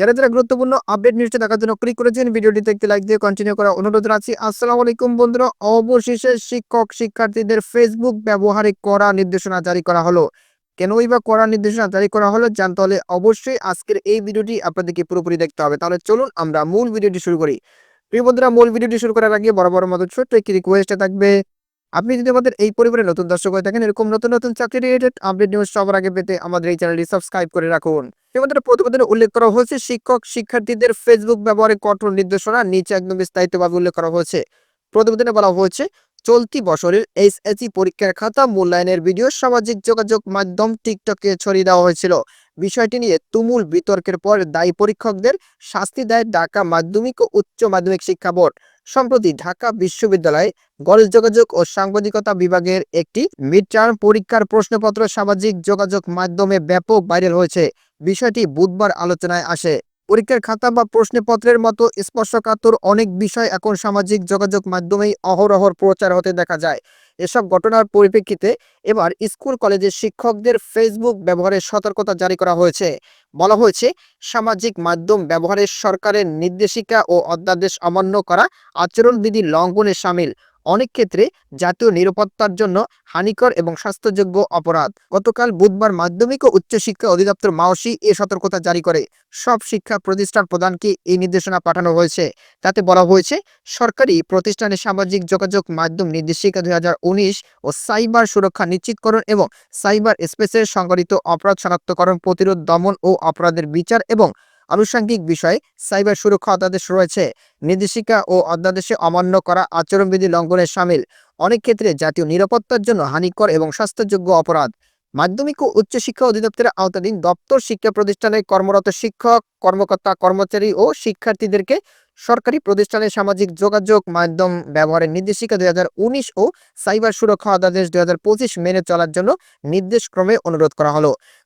যারা যারা গুরুত্বপূর্ণ আপডেট নিউজটা দেখার জন্য ক্লিক করেছেন, ভিডিওটিতে একটি লাইক দিয়ে কন্টিনিউ করা অনুরোধ রাখছি। আসসালামু আলাইকুম বন্ধুরা, অবশেষে শিক্ষক শিক্ষার্থীদের ফেসবুক ব্যবহারে করা নির্দেশনা জারি করা হলো। কেনই বা করা নির্দেশনা জারি করা হলো জানতে হলে অবশ্যই আজকের এই ভিডিওটি আপনাদেরকে পুরোপুরি দেখতে হবে। তাহলে চলুন আমরা মূল ভিডিওটি শুরু করি। প্রিয় বন্ধুরা, মূল ভিডিওটি শুরু করার আগে বড় বড় মতো ছোট্ট একটি রিকোয়েস্টে থাকবে আপনি যদি আমাদের এই পরিবারের নতুন দর্শক হয়ে থাকেন, এরকম নতুন নতুন চাকরি রিলেটেড আপডেট নিউজ সবার আগে পেতে আমাদের এই চ্যানেলটি সাবস্ক্রাইব করে রাখুন। আমাদের প্রতিবেদনে উল্লেখ করা হয়েছে, শিক্ষক শিক্ষার্থীদের ফেসবুক ব্যবহারে কঠোর নির্দেশনা নিচে একদম বিস্তারিতভাবে উল্লেখ করা হয়েছে। প্রতিবেদনে বলা হয়েছে, চলতি বছরের এইচএসি পরীক্ষার খাতা, মূল্যায়নের ভিডিও সামাজিক যোগাযোগ মাধ্যম টিকটকে ছড়িয়ে দেওয়া হয়েছিল। বিষয়টি নিয়ে তুমুল বিতর্কের পর দায়ী পরীক্ষকদের শাস্তি দেয় ঢাকা মাধ্যমিক ও উচ্চ মাধ্যমিক শিক্ষা বোর্ড। সম্প্রতি ঢাকা বিশ্ববিদ্যালয়ে গণেশ যোগাযোগ ও সাংবাদিকতা বিভাগের একটি মিড টার্ম পরীক্ষার প্রশ্নপত্র সামাজিক যোগাযোগ মাধ্যমে ব্যাপক ভাইরাল হয়েছে। বিষয়টি বুধবার আলোচনায় আসে। পরীক্ষার খাতা বা প্রশ্নপত্রের মতো স্পর্শকাতর অনেক বিষয় এখন সামাজিক যোগাযোগ মাধ্যমেই অহরহর প্রচার হতে দেখা যায়। এসব ঘটনার পরিপ্রেক্ষিতে এবার স্কুল, কলেজের শিক্ষকদের ফেসবুক ব্যবহারের সতর্কতা জারি করা হয়েছে। বলা হয়েছে, সামাজিক মাধ্যম ব্যবহারের সরকারের নির্দেশিকা ও অধ্যাদেশ অমান্য করা আচরণবিধি লঙ্ঘনে সামিল। অনেক ক্ষেত্রে জাতীয় নিরাপত্তার জন্য হানিকর এবং স্বাস্থ্যযোগ্য অপরাধ। গতকাল বুধবার মাধ্যমিক ও উচ্চশিক্ষা অধিদপ্তর মাওসি এ সতর্কতা জারি করে। সব শিক্ষা প্রতিষ্ঠান প্রদানকে এই নির্দেশনা পাঠানো হয়েছে। তাতে বলা হয়েছে, সরকারি প্রতিষ্ঠানে সামাজিক যোগাযোগ মাধ্যম নির্দেশিকা দুই হাজার উনিশ ও সাইবার সুরক্ষা নিশ্চিতকরণ এবং সাইবার স্পেসের সংগঠিত অপরাধ শনাক্তকরণ, প্রতিরোধ দমন ও অপরাধের বিচার এবং আনুষঙ্গিক বিষয়ে সাইবার সুরক্ষা অধ্যাদেশ রয়েছে। নির্দেশিকা ও অধ্যাদেশে অমান্য করা আচরণবিধি লঙ্ঘনের সামিল। অনেক ক্ষেত্রে জাতীয় নিরাপত্তার জন্য হানিকর এবং স্বাস্থ্যযোগ্য অপরাধ। মাধ্যমিক ও উচ্চশিক্ষা অধিদপ্তরের আওতাধীন দপ্তর, শিক্ষা প্রতিষ্ঠানে কর্মরত শিক্ষক, কর্মকর্তা, কর্মচারী ও শিক্ষার্থীদেরকে সরকারি প্রতিষ্ঠানে সামাজিক যোগাযোগ মাধ্যম ব্যবহারের নির্দেশিকা দুই হাজার উনিশ ও সাইবার সুরক্ষা অধ্যাদেশ দুই মেনে চলার জন্য নির্দেশক্রমে অনুরোধ করা হলো।